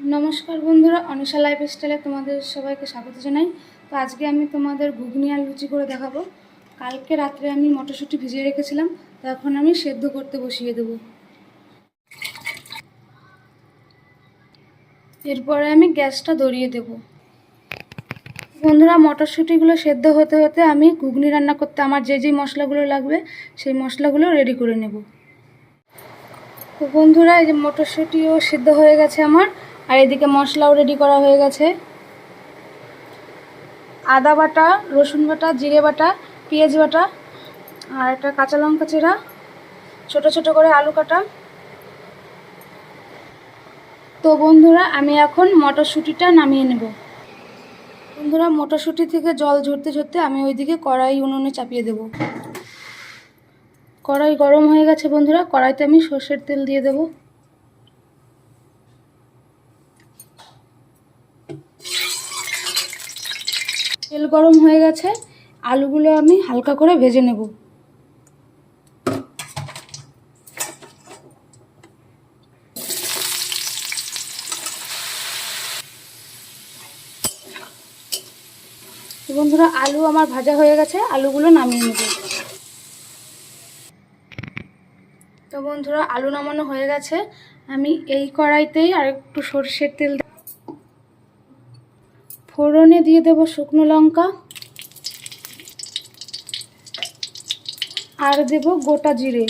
নমস্কার বন্ধুরা, অনিশা লাইফ স্টাইলে তোমাদের সবাইকে স্বাগত জানাই। তো আজকে আমি তোমাদের ঘুগনি আর লুচি করে দেখাবো। কালকে রাত্রে আমি মটরশুঁটি ভিজিয়ে রেখেছিলাম, তো এখন আমি সেদ্ধ করতে বসিয়ে দেবো। এরপরে আমি গ্যাসটা ধরিয়ে দেব। বন্ধুরা, মটরশুঁটিগুলো সেদ্ধ হতে হতে আমি ঘুগনি রান্না করতে আমার যে যে মশলাগুলো লাগবে, সেই মশলাগুলো রেডি করে নেব। তো বন্ধুরা, এই যে মটরশুঁটিও সিদ্ধ হয়ে গেছে আমার। আর এদিকে মশলাও রেডি করা হয়ে গেছে। আদা বাটা, রসুন বাটা, জিরে বাটা, পেঁয়াজ বাটা, আর একটা কাঁচা লঙ্কা চেরা, ছোট ছোট করে আলু কাটা। তো বন্ধুরা, আমি এখন মটরশুঁটিটা নামিয়ে নেব। বন্ধুরা, মটরশুঁটি থেকে জল ঝরতে ঝরতে আমি ওইদিকে কড়াই উনুনে চাপিয়ে দেব। কড়াই গরম হয়ে গেছে বন্ধুরা, কড়াইতে আমি সর্ষের তেল দিয়ে দেব। তেল গরম হয়ে গেছে, আলুগুলো আমি হালকা করে ভেজে নেব। বন্ধুরা, আলু আমার ভাজা হয়ে গেছে, আলুগুলো নামিয়ে নেব। তো বন্ধুরা, আলু নামানো হয়ে গেছে। আমি এই কড়াইতেই আর একটু সর্ষের তেল ফোড়নে দিয়ে দেব শুকনো লঙ্কা। আর দেব গোটা জিরে।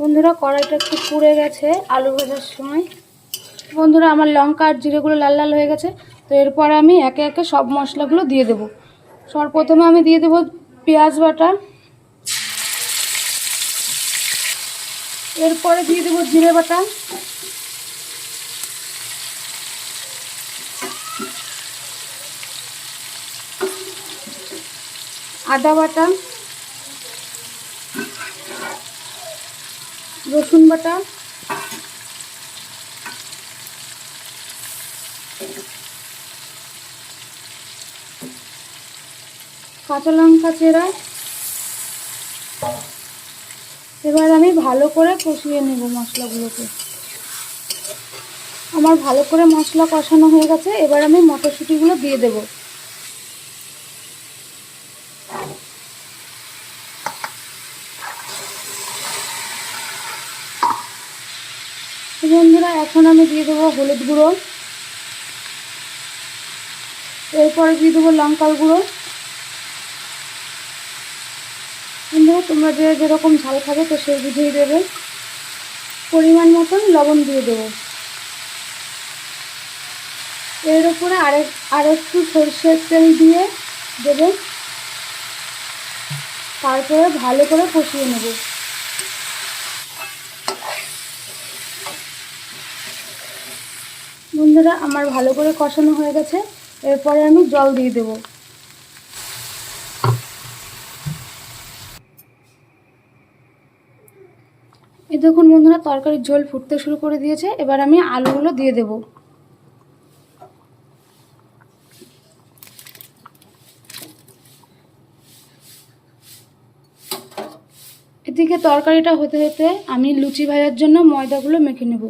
বন্ধুরা, কড়াইটা একটু পুড়ে গেছে আলু ভাজার সময়। বন্ধুরা, আমার লঙ্কা আর জিরেগুলো লাল লাল হয়ে গেছে, তো এরপরে আমি একে একে সব মশলাগুলো দিয়ে দেবো। সর্বপ্রথমে আমি দিয়ে দেবো পেঁয়াজ বাটা। এরপরে দিয়ে দেবো জিরে বাটা। আদা বাটা, রসুন বাটা, কাঁচা লঙ্কা চেরা। এবার আমি ভালো করে কষিয়ে নেব মশলাগুলোকে। আমার ভালো করে মশলা কষানো হয়ে গেছে, এবার আমি মটরশুঁটিগুলো দিয়ে দেব বন্ধুরা এখন আমি দিয়ে দেবো হলুদ গুঁড়ো। এরপরে দিয়ে দেবো লঙ্কার গুঁড়ো। তোমরা যে যেরকম ঝাল খাবে তো সেই বুঝেই দেবে। পরিমাণ মতন লবণ দিয়ে দেবো। এর উপরে আরেক আর একটু সরষের তেল দিয়ে দেবো। তারপরে ভালো করে কষিয়ে নেব। বন্ধুরা, আমার ভালো করে কষানো হয়ে গেছে। এরপরে আমি জল দিয়ে দেবো। এই দেখুন বন্ধুরা, তরকারির ঝোল ফুটতে শুরু করে দিয়েছে। এবার আমি আলুগুলো দিয়ে দেব। এদিকে তরকারিটা হতে হতে আমি লুচি ভাজার জন্য ময়দাগুলো মেখে নেব।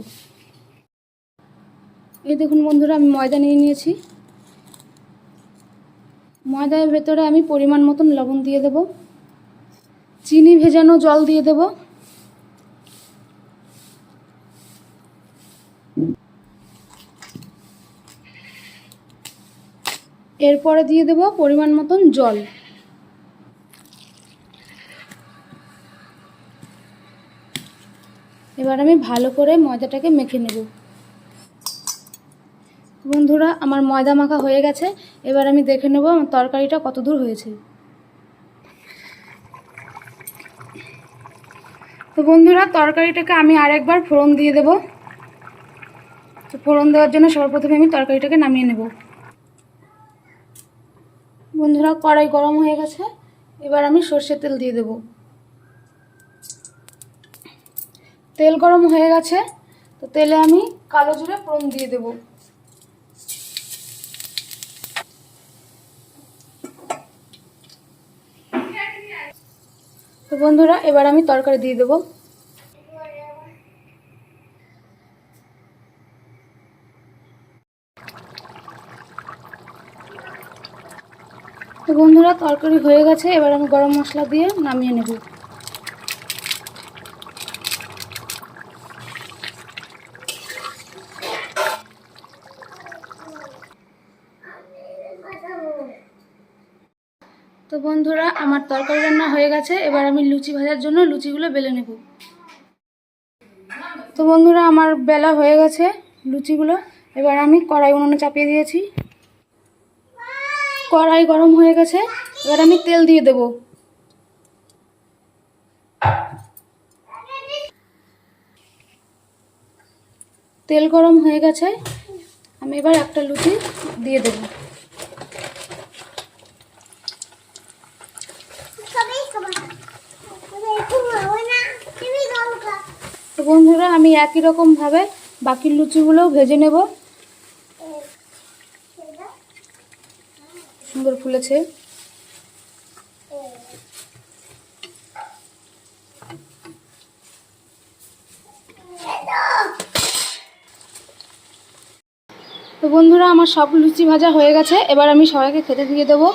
এই দেখুন বন্ধুরা, আমি ময়দা নিয়ে নিয়েছি। ময়দার ভেতরে আমি পরিমাণ মতন লবণ দিয়ে দেব। চিনি ভেজানো জল দিয়ে দেবো। এরপরে দিয়ে দেব পরিমাণ মতন জল। এবার আমি ভালো করে ময়দাটাকে মেখে নেব। বন্ধুরা, আমার ময়দা মাখা হয়ে গেছে। এবার আমি দেখে নেব আমার তরকারিটা কত দূর হয়েছে। তো বন্ধুরা, তরকারিটাকে আমি আরেকবার ফোড়ন দিয়ে দেব। তো ফোড়ন দেওয়ার জন্য সর্বপ্রথমে আমি তরকারিটাকে নামিয়ে নেব। বন্ধুরা, কড়াই গরম হয়ে গেছে। এবার আমি সর্ষের তেল দিয়ে দেব। তেল গরম হয়ে গেছে। তো তেলে আমি কালো জিরে ফোড়ন দিয়ে দেব। বন্ধুরা, এবার আমি তরকারি দিয়ে দেবো। তো বন্ধুরা, তরকারি হয়ে গেছে। এবার আমি গরম মশলা দিয়ে নামিয়ে নেব। তো বন্ধুরা, আমার তরকারি রান্না হয়ে গেছে। এবার আমি লুচি ভাজার জন্য লুচিগুলো বেলে নেব। তো বন্ধুরা, আমার বেলা হয়ে গেছে লুচিগুলো। এবার আমি কড়াই উনুনে চাপিয়ে দিয়েছি। কড়াই গরম হয়ে গেছে। এবার আমি তেল দিয়ে দেব। তেল গরম হয়ে গেছে। আমি এবার একটা লুচি দিয়ে দেব। বন্ধুরা, আমি একই রকমভাবে বাকি লুচিগুলোও ভেজে নেব। সুন্দর ফুলেছে। তো বন্ধুরা, আমার সব লুচি ভাজা হয়ে গেছে। এবার আমি সবাইকে খেতে দিয়ে দেবো।